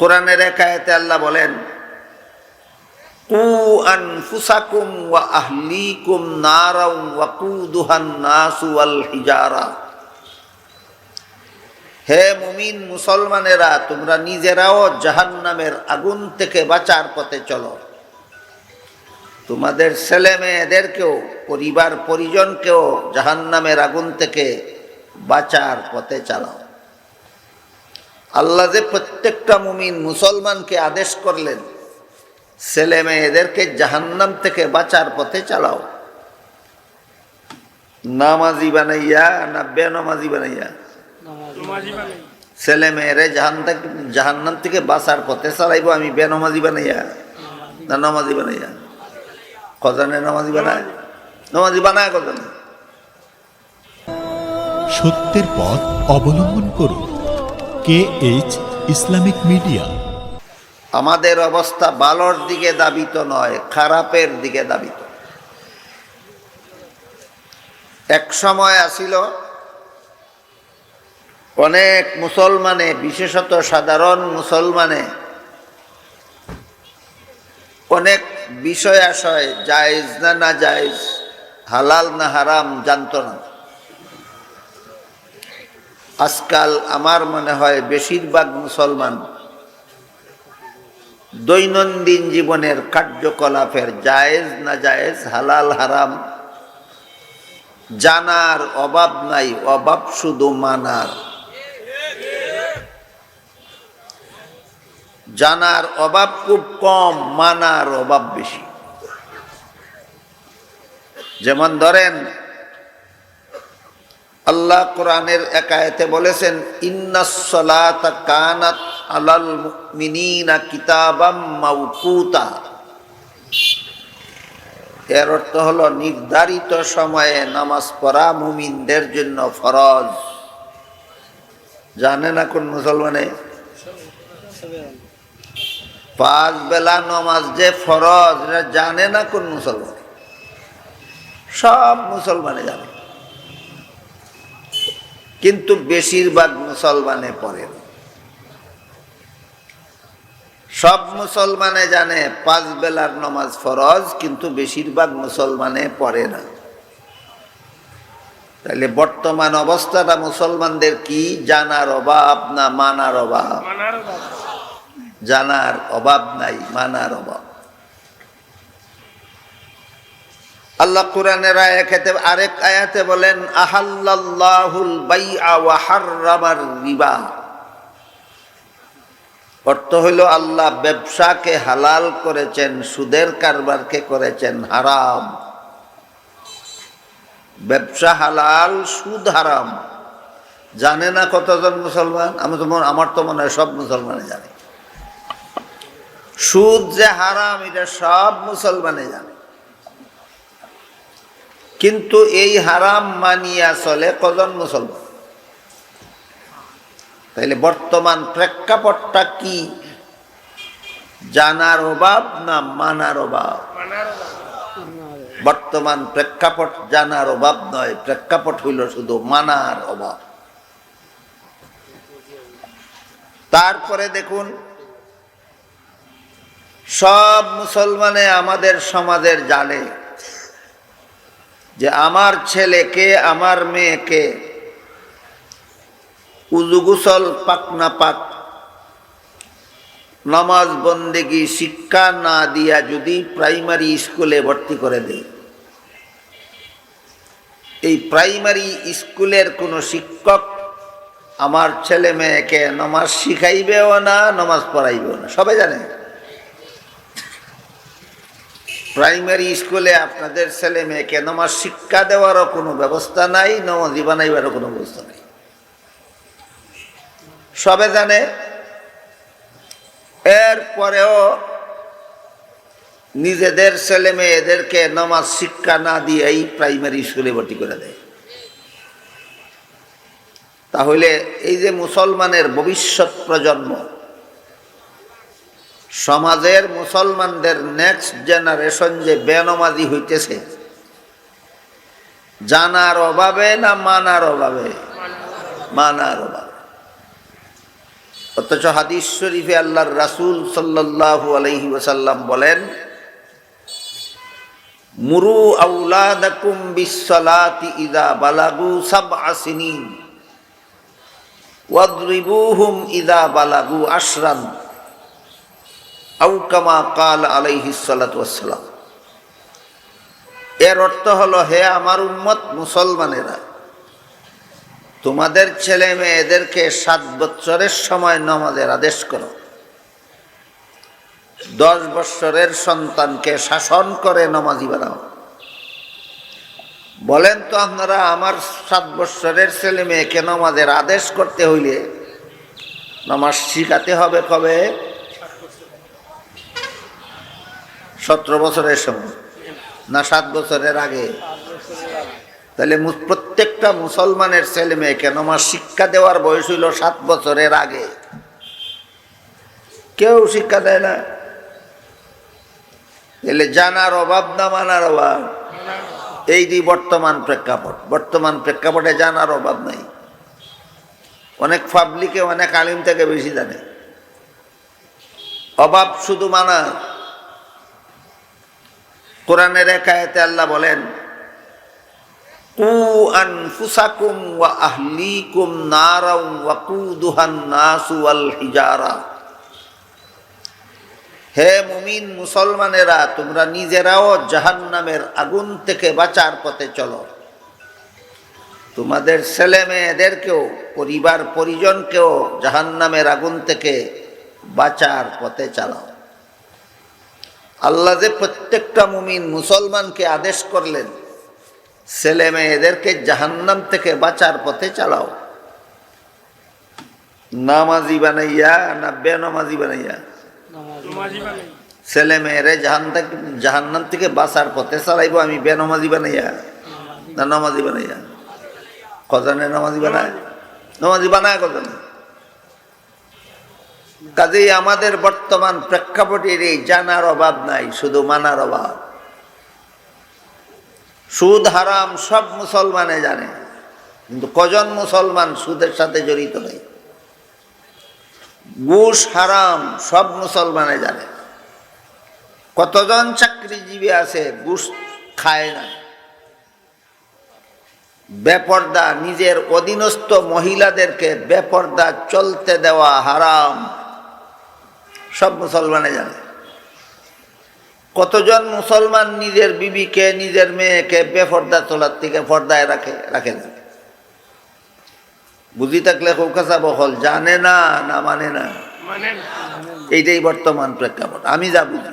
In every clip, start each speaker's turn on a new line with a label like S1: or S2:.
S1: কোরআনের একায়তে আল্লাহ বলেন কু আনফুসাকুম ওয়া আহলিকুম নারাও ওয়া কুদুহান নাসু ওয়াল হিজারা হে মুমিন মুসলমানেরা তোমরা নিজেরাও জাহান্নামের আগুন থেকে বাঁচার পথে চলো তোমাদের ছেলে মেয়েদেরকেও পরিবার পরিজনকেও জাহান্নামের আগুন থেকে বাঁচার পথে চালাও আল্লাহ যে প্রত্যেকটা মুমিন মুসলমানকে আদেশ করলেন ছেলে মেয়েদেরকে জাহান্নাম থেকে বাঁচার পথে চালাও নামাজি বানাইয়া না বেনামাজি বানাইয়া ছেলে মেয়েরে জাহান জাহান্নাম থেকে বাঁচার পথে চালাইব আমি বেনামাজি বানাইয়া না নামাজি বানাইয়া কজনে নামাজি বানায় নামাজি বানায় কজনে
S2: সত্যের পথ অবলম্বন করুন কে এইচ ইসলামিক মিডিয়া
S1: আমাদের অবস্থা ভালোর দিকে দাবিত নয় খারাপের দিকে দাবিত এক সময় আসিল অনেক মুসলমানে বিশেষত সাধারণ মুসলমানে অনেক বিষয় আশয় জায়েজ না না জায়জ হালাল না হারাম জানত না আজকাল আমার মনে হয় বেশিরভাগ মুসলমান দৈনন্দিন জীবনের কার্যকলাপের জায়েজ না জায়েজ হালাল হারাম জানার অভাব নাই অভাব শুধু মানার জানার অভাব খুব কম মানার অভাব বেশি যেমন ধরেন আল্লাহ কোরআনের একায়তে বলেছেন ইন্নাসলাত কানাত আলাল মিনা কিতাবাম মাউকুতা এর অর্থ হলো নির্ধারিত সময়ে নামাজ পড়া মুমিনদের জন্য ফরজ জানে না কোন মুসলমানে পাঁচ বেলা নামাজ যে ফরজ জানে না কোন মুসলমান সব মুসলমানে জানে কিন্তু বেশিরভাগ মুসলমানে পড়ে সব মুসলমানে জানে পাঁচ বেলার নমাজ ফরজ কিন্তু বেশিরভাগ মুসলমানে পড়ে না তাহলে বর্তমান অবস্থাটা মুসলমানদের কি জানার অভাব না মানার অভাব জানার অভাব নাই মানার অভাব আল্লাহ কোরআনের আয়াতে আরেক আয়াতে বলেন বাইআ ওয়া হাররামার রিবা অর্থ হইল আল্লাহ ব্যবসাকে হালাল করেছেন সুদের কারবারকে করেছেন হারাম ব্যবসা হালাল সুদ হারাম জানে না কতজন মুসলমান আমি তো আমার তো মনে হয় সব মুসলমানে জানে সুদ যে হারাম এটা সব মুসলমানে জানে কিন্তু এই হারাম মানিয়া চলে কজন মুসলমান তাইলে বর্তমান প্রেক্ষাপটটা কি জানার অভাব না মানার অভাব বর্তমান প্রেক্ষাপট জানার অভাব নয় প্রেক্ষাপট হইল শুধু মানার অভাব তারপরে দেখুন সব মুসলমানে আমাদের সমাজের জালে যে আমার ছেলেকে আমার মেয়েকে উজুগুসল পাক না পাক নামাজ বন্দেগি শিক্ষা না দিয়া যদি প্রাইমারি স্কুলে ভর্তি করে দেয় এই প্রাইমারি স্কুলের কোন শিক্ষক আমার ছেলে মেয়েকে নমাজ শিখাইবেও না নমাজ পড়াইবেও না সবাই জানে প্রাইমারি স্কুলে আপনাদের ছেলে মেয়েকে নমাজ শিক্ষা দেওয়ারও কোনো ব্যবস্থা নাই নমাজি বানাইবারও কোনো ব্যবস্থা নাই সবে জানে এরপরেও নিজেদের ছেলে মেয়েদেরকে নমাজ শিক্ষা না দিয়েই প্রাইমারি স্কুলে ভর্তি করে দেয় তাহলে এই যে মুসলমানের ভবিষ্যৎ প্রজন্ম সমাজের মুসলমানদের নেক্সট জেনারেশন যে বেনমাজি হইতেছে জানার অভাবে না মানার অভাবে মানার অভাবে অথচ হাদিস শরীফে আল্লাহর রাসুল সাল্লু আলহি ওসাল্লাম বলেন মুরু আউলাদাকুম বিশ্বলাতি ইদা বালাগু সাব আসিনী ওয়াদ্রিবুহুম ইদা বালাগু আশরান্ত আউকামা কাল আলাইহিসাল্লাম এর অর্থ হলো হে আমার উম্মত মুসলমানেরা তোমাদের ছেলে মেয়েদেরকে সাত বছরের সময় নামাজের আদেশ করো দশ বৎসরের সন্তানকে শাসন করে নমাজি বানাও বলেন তো আপনারা আমার সাত বৎসরের ছেলে মেয়েকে নমাজের আদেশ করতে হইলে নমাজ শিখাতে হবে কবে সতেরো বছরের সময় না সাত বছরের আগে তাহলে প্রত্যেকটা মুসলমানের ছেলে মেয়ে কেন আমার শিক্ষা দেওয়ার বয়স হইল সাত বছরের আগে কেউ শিক্ষা দেয় না এলে জানার অভাব না মানার অভাব এই দি বর্তমান প্রেক্ষাপট বর্তমান প্রেক্ষাপটে জানার অভাব নাই অনেক পাবলিকে অনেক আলিম থেকে বেশি জানে অভাব শুধু মানা কোরআনের একায়তে আল্লাহ বলেন কু আনফুসাকুম ওয়া আহলিকুম নারাউ ওয়া কুদুহান নাসু ওয়াল হিজারা হে মুমিন মুসলমানেরা তোমরা নিজেরাও জাহান্নামের আগুন থেকে বাঁচার পথে চলো তোমাদের ছেলে মেয়েদেরকেও পরিবার পরিজনকেও জাহান্নামের আগুন থেকে বাঁচার পথে চালাও আল্লাহ যে প্রত্যেকটা মুমিন মুসলমানকে আদেশ করলেন ছেলে মেয়েদেরকে জাহান্নাম থেকে বাঁচার পথে চালাও নামাজি বানাইয়া না বেনামাজি বানাইয়া ছেলে মেয়েরে জাহান জাহান্নাম থেকে বাঁচার পথে চালাইব আমি বেনামাজি বানাইয়া না নামাজি বানাইয়া কজনে নামাজি বানায় নামাজি বানায় কজনে কাজেই আমাদের বর্তমান প্রেক্ষাপটের এই জানার অভাব নাই শুধু মানার অভাব সুদ হারাম সব মুসলমানে জানে কিন্তু কজন মুসলমান সুদের সাথে জড়িত নেই ঘুষ হারাম সব মুসলমানে জানে কতজন চাকরিজীবী আছে ঘুষ খায় না বেপর্দা নিজের অধীনস্থ মহিলাদেরকে বেপর্দা চলতে দেওয়া হারাম সব মুসলমানে জানে কতজন মুসলমান নিজের বিবিকে নিজের মেয়েকে বেফর্দা তোলার থেকে ফর্দায় রাখে রাখে না বুঝি থাকলে কৌকাসা বহল জানে না মানে না মানে না এইটাই বর্তমান প্রেক্ষাপট আমি যা বুঝি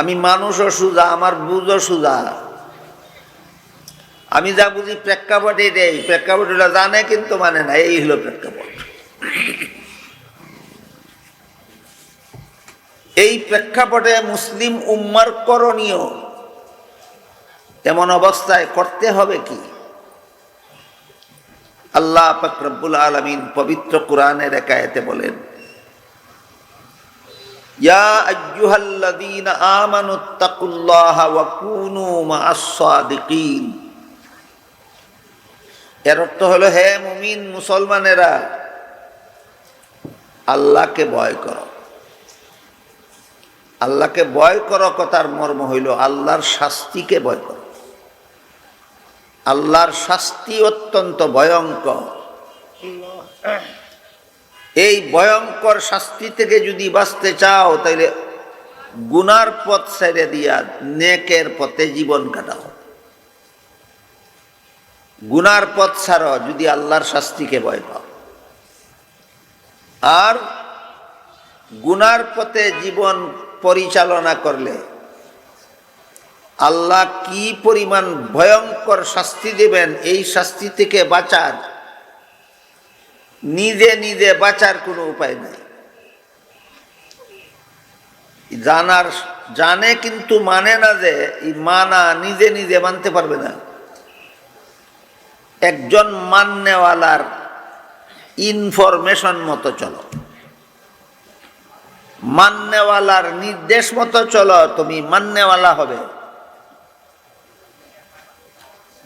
S1: আমি মানুষও সুজা আমার বুঝও সুজা আমি যা বুঝি প্রেক্ষাপট এটাই প্রেক্ষাপট জানে কিন্তু মানে না এই হলো প্রেক্ষাপট এই প্রেক্ষাপটে মুসলিম উম্মার করণীয় এমন অবস্থায় করতে হবে কি আল্লাহ ফকরবুল আলমিন পবিত্র কোরআনের একায়েতে বলেন এর অর্থ হলো হে মুমিন মুসলমানেরা আল্লাহকে ভয় করো আল্লাহকে ভয় কর কথার মর্ম হইল আল্লাহর শাস্তিকে ভয় কর আল্লাহর শাস্তি অত্যন্ত ভয়ঙ্কর এই ভয়ঙ্কর শাস্তি থেকে যদি বাঁচতে চাও তাইলে গুনার পথ ছেড়ে দিয়া নেকের পথে জীবন কাটাও গুনার পথ সার যদি আল্লাহর শাস্তিকে ভয় পাও আর গুনার পথে জীবন পরিচালনা করলে আল্লাহ কি পরিমাণ ভয়ঙ্কর শাস্তি দেবেন এই শাস্তি থেকে বাঁচার নিজে নিজে বাঁচার কোনো উপায় নেই জানার জানে কিন্তু মানে না যে মানা নিজে নিজে মানতে পারবে না একজন মাননেওয়ালার ইনফরমেশন মতো চলো মান্যওয়ালার নির্দেশ মতো চলো তুমি মান্যওয়ালা হবে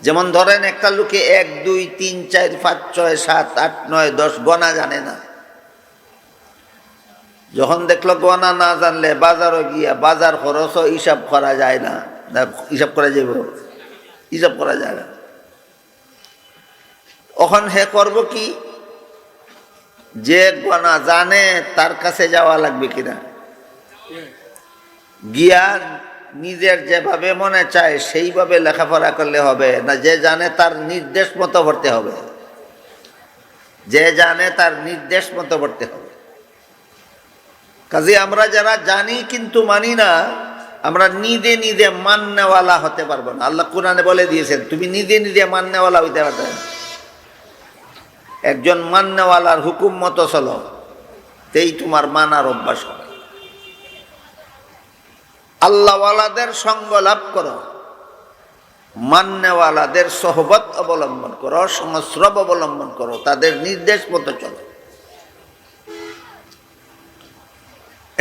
S1: যেমন ধরেন একটা লোকে এক দুই তিন চার পাঁচ ছয় সাত আট নয় দশ গনা জানে না যখন দেখলো গনা না জানলে বাজারও গিয়া বাজার খরচও হিসাব করা যায় না হিসাব করা যাইব হিসাব করা যায় না ওখান হে করব কি যে গোনা জানে তার কাছে যাওয়া লাগবে কিনা জ্ঞান নিজের যেভাবে মনে চায় সেইভাবে লেখাপড়া করলে হবে না যে জানে তার নির্দেশ মতো ভরতে হবে যে জানে তার নির্দেশ মতো ভরতে হবে কাজে আমরা যারা জানি কিন্তু মানি না আমরা নিজে নিজে মান্যওয়ালা হতে পারবো না আল্লাহ কোরআনে বলে দিয়েছেন তুমি নিজে নিজে মান্যওয়ালা হইতে পারবে না একজন মান্যওয়ালার হুকুম মতো চলো তেই তোমার মানার অভ্যাস হবে আল্লাহওয়ালাদের সঙ্গ লাভ করো মান্যওয়ালাদের সহবত অবলম্বন করো সংস্রব অবলম্বন করো তাদের নির্দেশ মতো চলো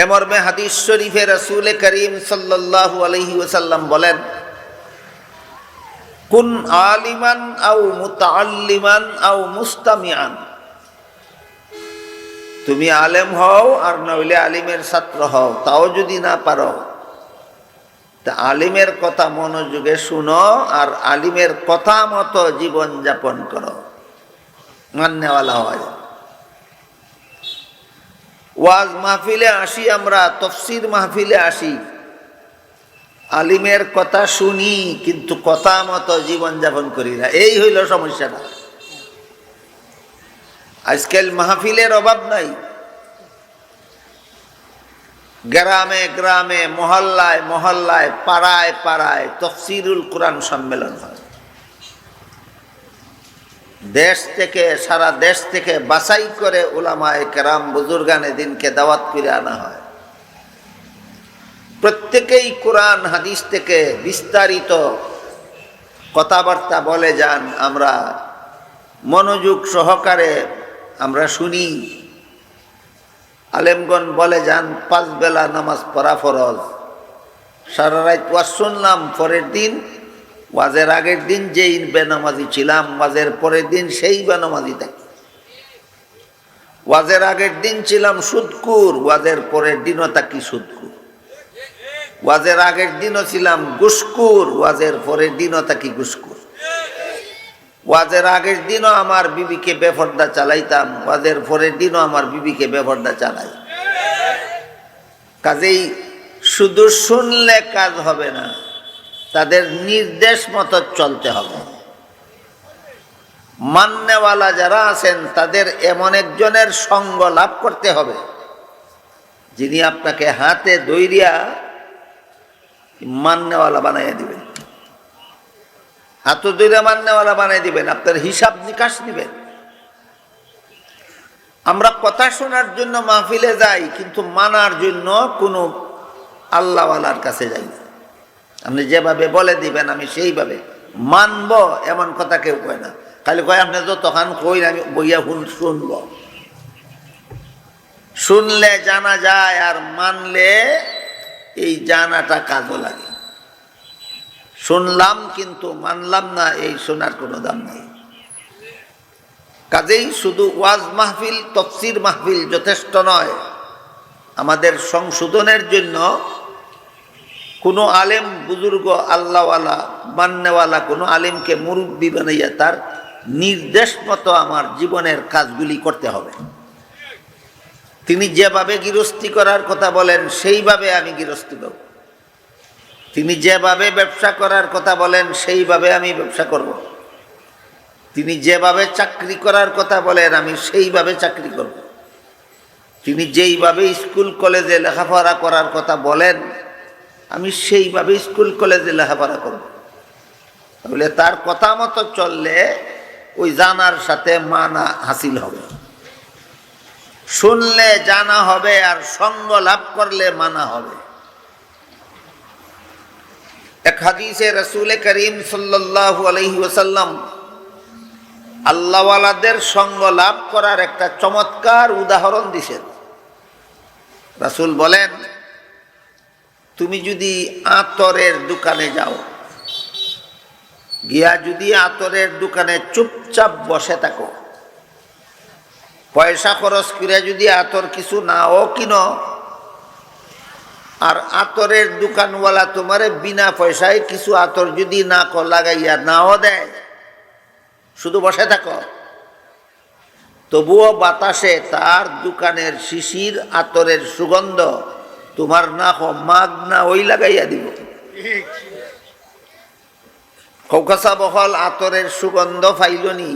S1: এমর্মে হাদিস শরীফের রসুল করিম সাল্লাহ আলহি ওসাল্লাম বলেন কুন আলিমান আও মুতাআল্লিমান আও মুস্তামিয়ান তুমি আলেম হও আর নইলে আলিমের ছাত্র হও তাও যদি না পারো তা আলিমের কথা মনোযোগে শুনো আর আলিমের কথা মতো জীবন যাপন করো মান্যওয়ালা হয় ওয়াজ মাহফিলে আসি আমরা তফসির মাহফিলে আসি আলিমের কথা শুনি কিন্তু কথা মতো জীবনযাপন করি না এই হইল সমস্যাটা আজকাল মাহফিলের অভাব নাই গ্রামে গ্রামে মহল্লায় মহল্লায় পাড়ায় পাড়ায় তফসিরুল কোরআন সম্মেলন হয় দেশ থেকে সারা দেশ থেকে বাছাই করে ওলামায় কেরাম বুজুর্গানে দিনকে দাওয়াত করে আনা হয় প্রত্যেকেই কোরআন হাদিস থেকে বিস্তারিত কথাবার্তা বলে যান আমরা মনোযোগ সহকারে আমরা শুনি আলেমগণ বলে যান পাঁচ বেলা নামাজ পড়া ফরজ সারা রাত ওয়াজ শুনলাম পরের দিন ওয়াজের আগের দিন যেই বেনামাজি ছিলাম ওয়াজের পরের দিন সেই বেনামাজি থাকি ওয়াজের আগের দিন ছিলাম সুদকুর ওয়াজের পরের দিনও থাকি সুদকুর ওয়াজের আগের দিনও ছিলাম গুসকুর ওয়াজের পরের দিনও থাকি গুসকুর ওয়াজের আগের দিনও আমার বিবিকে বেফর্দা চালাইতাম ওয়াজের পরের দিনও আমার বিবিকে বেফর্দা চালাই কাজেই শুধু শুনলে কাজ হবে না তাদের নির্দেশ মতো চলতে হবে মান্যওয়ালা যারা আছেন তাদের এমন একজনের সঙ্গ লাভ করতে হবে যিনি আপনাকে হাতে দৈরিয়া মান্যওয়ালা বানাইয়া দিবেন হাত দুইটা মান্যওয়ালা বানাই দিবেন আপনার হিসাব নিকাশ নিবেন আমরা কথা শোনার জন্য মাহফিলে যাই কিন্তু মানার জন্য কোনো আল্লাহওয়ালার কাছে যাই আপনি যেভাবে বলে দিবেন আমি সেইভাবে মানব এমন কথা কেউ কয় না খালি কয় আপনি যতক্ষণ কই আমি বইয়া হুন শুনব শুনলে জানা যায় আর মানলে এই জানাটা কাজও লাগে শুনলাম কিন্তু মানলাম না এই শোনার কোনো দাম নেই কাজেই শুধু ওয়াজ মাহফিল তফসির মাহফিল যথেষ্ট নয় আমাদের সংশোধনের জন্য কোনো আলেম বুজুর্গ আল্লাহওয়ালা মান্যওয়ালা কোনো আলেমকে মুরব্বী বানাইয়া তার নির্দেশ মতো আমার জীবনের কাজগুলি করতে হবে তিনি যেভাবে গৃহস্থী করার কথা বলেন সেইভাবে আমি গৃহস্থী করব তিনি যেভাবে ব্যবসা করার কথা বলেন সেইভাবে আমি ব্যবসা করব তিনি যেভাবে চাকরি করার কথা বলেন আমি সেইভাবে চাকরি করব তিনি যেইভাবে স্কুল কলেজে লেখাপড়া করার কথা বলেন আমি সেইভাবে স্কুল কলেজে লেখাপড়া করব তাহলে তার কথা মতো চললে ওই জানার সাথে মানা হাসিল হবে শুনলে জানা হবে আর সঙ্গ লাভ করলে মানা হবে এক হাদিসে রসুল করিম সাল্লাহ আল্লাহওয়ালাদের সঙ্গ লাভ করার একটা চমৎকার উদাহরণ দিছেন রাসুল বলেন তুমি যদি আতরের দোকানে যাও গিয়া যদি আতরের দোকানে চুপচাপ বসে থাকো পয়সা খরচ করে যদি আতর কিছু নাও কিনো আর আতরের দোকানওয়ালা তোমারে বিনা পয়সায় কিছু আতর যদি না লাগাইয়া নাও দেয় শুধু বসে থাকো তবুও বাতাসে তার দোকানের শিশির আতরের সুগন্ধ তোমার না মাগ না ওই লাগাইয়া দিব খৌকাসা বহল আতরের সুগন্ধ ফাইলনি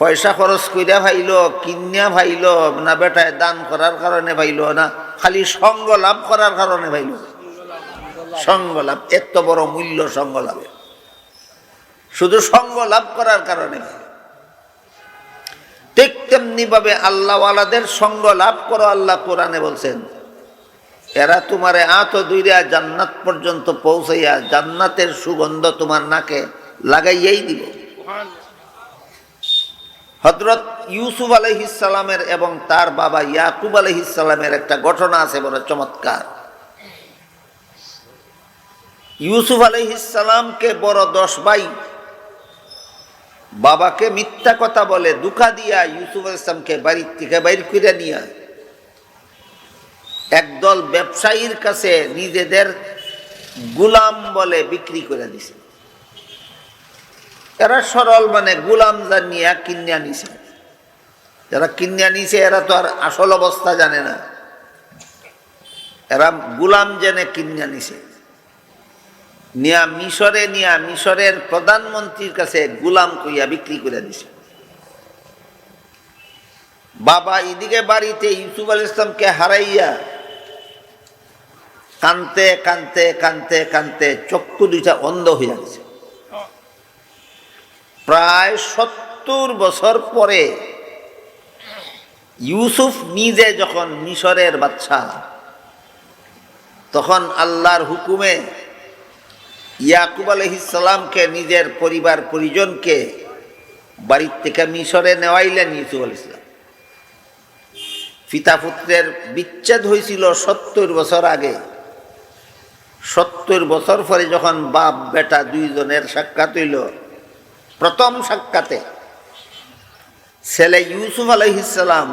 S1: পয়সা খরচ করে ভাইল কিনিয়া ভাইল না বেটায় দান করার কারণে ভাইল না খালি সঙ্গ লাভ করার কারণে ভাইল সঙ্গ লাভ এত বড় মূল্য সঙ্গ লাভে শুধু সঙ্গ লাভ করার কারণে ঠিক তেমনি ভাবে আল্লাহওয়ালাদের সঙ্গ লাভ করো আল্লাহ কোরআনে বলছেন এরা তোমারে আত দুইরা জান্নাত পর্যন্ত পৌঁছাইয়া জান্নাতের সুগন্ধ তোমার নাকে লাগাইয়াই দিব হজরত ইউসুফ আলহিসালামের এবং তার বাবা ইয়াকুব আলহিসালামের একটা ঘটনা আছে বড় চমৎকার ইউসুফ আলহিসালামকে বড় দশ ভাই বাবাকে মিথ্যা কথা বলে দুঃখা দিয়া ইউসুফ আলাইসলামকে বাড়ির থেকে বাইর করে নিয়া একদল ব্যবসায়ীর কাছে নিজেদের গুলাম বলে বিক্রি করে দিছে এরা সরল মানে গুলাম জানিয়া কিনিয়া নিছে যারা কিনিয়া নিছে এরা তো আর আসল অবস্থা জানে না এরা গুলাম জেনে কিনিয়া নিছে নিয়া মিশরে নিয়া মিশরের প্রধানমন্ত্রীর কাছে গুলাম কইয়া বিক্রি করে দিছে বাবা এদিকে বাড়িতে ইউসুফ আল ইসলামকে হারাইয়া কানতে কানতে কানতে কানতে চক্ষু দুইটা অন্ধ হইয়া গেছে প্রায় সত্তর বছর পরে ইউসুফ নিজে যখন মিশরের বাচ্চা তখন আল্লাহর হুকুমে ইয়াকুব আলহিসাল্লামকে নিজের পরিবার পরিজনকে বাড়ির থেকে মিশরে নেওয়াইলেন ইউসুফ আল ইসলাম পিতাপুত্রের বিচ্ছেদ হয়েছিল সত্তর বছর আগে সত্তর বছর পরে যখন বাপ বেটা দুইজনের সাক্ষাৎ হইল প্রথম সাক্ষাতে ছেলে ইউসুফ আলহিসাম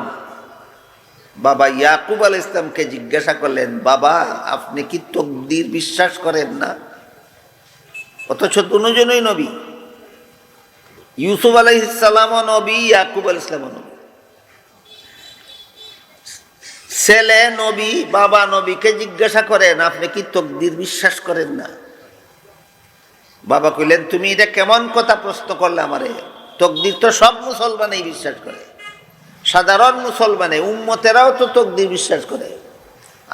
S1: বাবা ইয়াকুব আল ইসলামকে জিজ্ঞাসা করলেন বাবা আপনি কি তকদির বিশ্বাস করেন না অথচ দুজনই নবী ইউসুফ আলহিসামও নবী ইয়াকুব আল ইসলামও নবী ছেলে নবী বাবা নবীকে জিজ্ঞাসা করেন আপনি কি তকদির বিশ্বাস করেন না বাবা কইলেন তুমি এটা কেমন কথা প্রশ্ন করলে আমারে তকদির তো সব মুসলমানেই বিশ্বাস করে সাধারণ মুসলমানে উম্মতেরাও তো তকদির বিশ্বাস করে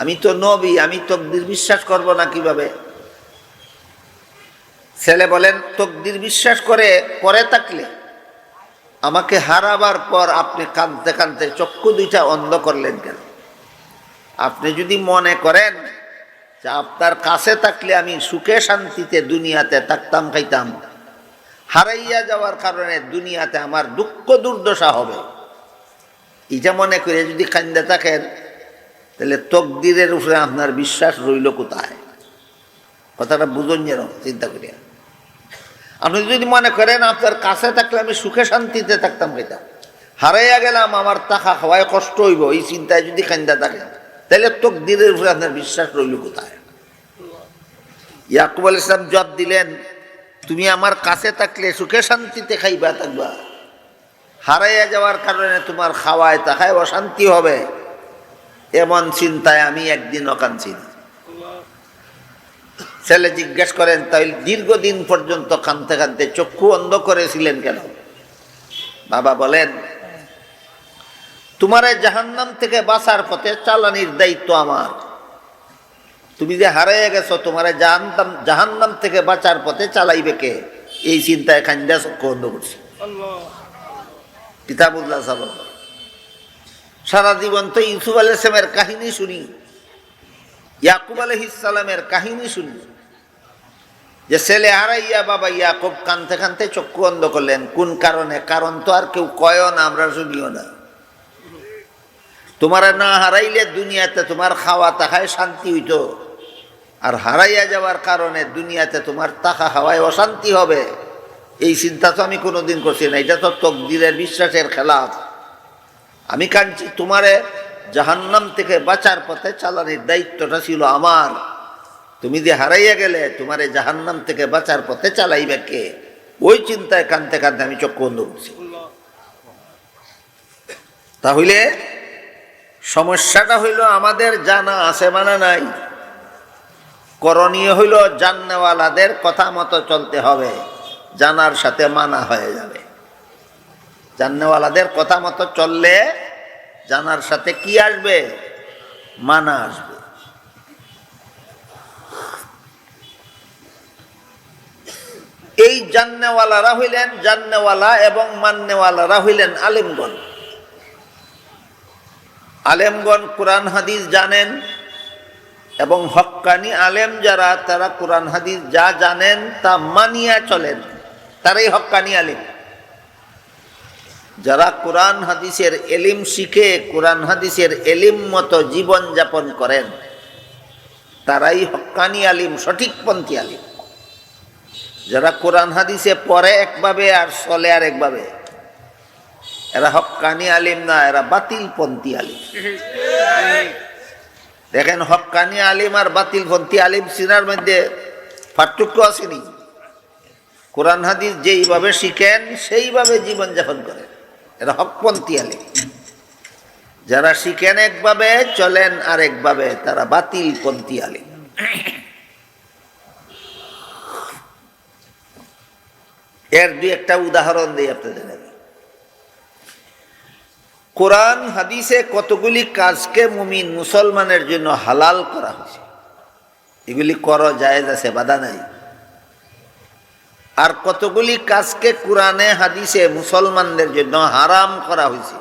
S1: আমি তো নবী আমি তকদির বিশ্বাস করব না কিভাবে ছেলে বলেন তকদির বিশ্বাস করে করে থাকলে আমাকে হারাবার পর আপনি কাঁদতে কাঁদতে চক্ষু দুইটা অন্ধ করলেন কেন আপনি যদি মনে করেন যে আপনার কাছে থাকলে আমি সুখে শান্তিতে দুনিয়াতে থাকতাম খাইতাম হারাইয়া যাওয়ার কারণে দুনিয়াতে আমার দুঃখ দুর্দশা হবে এটা মনে করে যদি কান্দে থাকেন তাহলে তকদিরের উপরে আপনার বিশ্বাস রইল কোথায় কথাটা বুঝুন যেন চিন্তা করিয়া আপনি যদি মনে করেন আপনার কাছে থাকলে আমি সুখে শান্তিতে থাকতাম খাইতাম হারাইয়া গেলাম আমার টাকা খাওয়ায় কষ্ট হইব এই চিন্তায় যদি কান্দা থাকেন তাহলে তকদিরের উপরে আপনার বিশ্বাস রইল কোথায় ইয়াকুব আল ইসলাম জবাব দিলেন তুমি আমার কাছে থাকলে সুখে শান্তিতে খাইবা থাকবা হারাইয়া যাওয়ার কারণে তোমার খাওয়ায় তাকায় অশান্তি হবে এমন চিন্তায় আমি একদিন অকাঞ্চি ছেলে জিজ্ঞেস করেন তাই দীর্ঘদিন পর্যন্ত কানতে কানতে চক্ষু অন্ধ করেছিলেন কেন বাবা বলেন তোমার জাহান্নাম থেকে বাঁচার পথে চালানির দায়িত্ব আমার তুমি যে হারাইয়া গেছো তোমার জাহান্নাম জাহান্নাম থেকে বাঁচার পথে চালাইবে কে এই চিন্তায় খান্ডা চক্ষু অন্ধ করছে সারা জীবন তো ইউসুফ আলাইসলামের কাহিনী শুনি ইয়াকুব আলহিসালামের কাহিনী শুনি যে ছেলে হারাইয়া বাবা ইয়াকুব কানতে কানতে চক্ষু অন্ধ করলেন কোন কারণে কারণ তো আর কেউ কয় না আমরা শুনিও না তোমার না হারাইলে দুনিয়াতে তোমার খাওয়া তাহায় শান্তি হইত আর হারাইয়া যাওয়ার কারণে দুনিয়াতে তোমার তাকা হাওয়ায় অশান্তি হবে এই চিন্তা তো আমি কোনোদিন করছি না এটা তো তকদিরের বিশ্বাসের খেলাফ আমি কাঁদছি তোমারে জাহান্নাম থেকে বাঁচার পথে চালানির দায়িত্বটা ছিল আমার তুমি যে হারাইয়া গেলে তোমার এই জাহান্নাম থেকে বাঁচার পথে চালাইবে কে ওই চিন্তায় কানতে কানতে আমি চক্ষু বন্ধ করছি তাহলে সমস্যাটা হইল আমাদের জানা আছে মানা নাই করণীয় হইল জানাওয়ালাদের কথা মতো চলতে হবে জানার সাথে মানা হয়ে যাবে জাননেওয়ালাদের কথা মতো চললে জানার সাথে কি আসবে মানা আসবে এই জাননেওয়ালারা হইলেন জাননেওয়ালা এবং মাননেওয়ালারা হইলেন আলিমগঞ্জ আলেমগণ কোরআন হাদিস জানেন এবং হক্কানি আলেম যারা তারা কোরআন হাদিস যা জানেন তা মানিয়া চলেন তারাই হক্কানি আলিম যারা কোরআন হাদিসের এলিম শিখে কোরআন হাদিসের এলিম মতো জীবনযাপন করেন তারাই হক্কানি আলিম সঠিকপন্থী আলিম যারা কোরআন হাদিসে পড়ে একভাবে আর চলে আর একভাবে এরা হকানি আলিম না এরা বাতিল পন্থী আলিম দেখেন হকানি আলিম আর বাতিল পন্থী আলিম সিনার মধ্যে পার্থক্য আসেনি কোরআন হাদিস যেইভাবে শিখেন সেইভাবে জীবনযাপন করেন এরা হকপন্থী আলিম যারা শিখেন একভাবে চলেন আরেকভাবে তারা বাতিল পন্থী আলিম এর দু একটা উদাহরণ দিই আপনাদের কোরআন হাদিসে কতগুলি কাজকে মুমিন মুসলমানের জন্য হালাল করা হয়েছে এগুলি কর জায়েজ আছে বাধা নাই আর কতগুলি কাজকে কোরআনে হাদিসে মুসলমানদের জন্য হারাম করা হয়েছে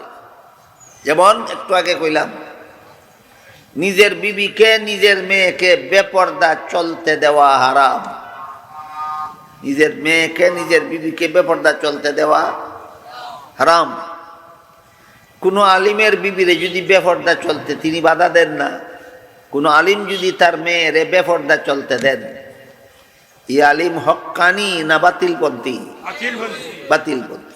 S1: যেমন একটু আগে কইলাম নিজের বিবিকে নিজের মেয়েকে বেপর্দা চলতে দেওয়া হারাম নিজের মেয়েকে নিজের বিবিকে বেপর্দা চলতে দেওয়া হারাম কোনো আলিমের বিবিরে যদি বেফর্দা চলতে তিনি বাধা দেন না কোনো আলিম যদি তার মেয়েরে বেফর্দা চলতে দেন ই আলিম হকানি না বাতিলপন্থী বাতিলপন্থী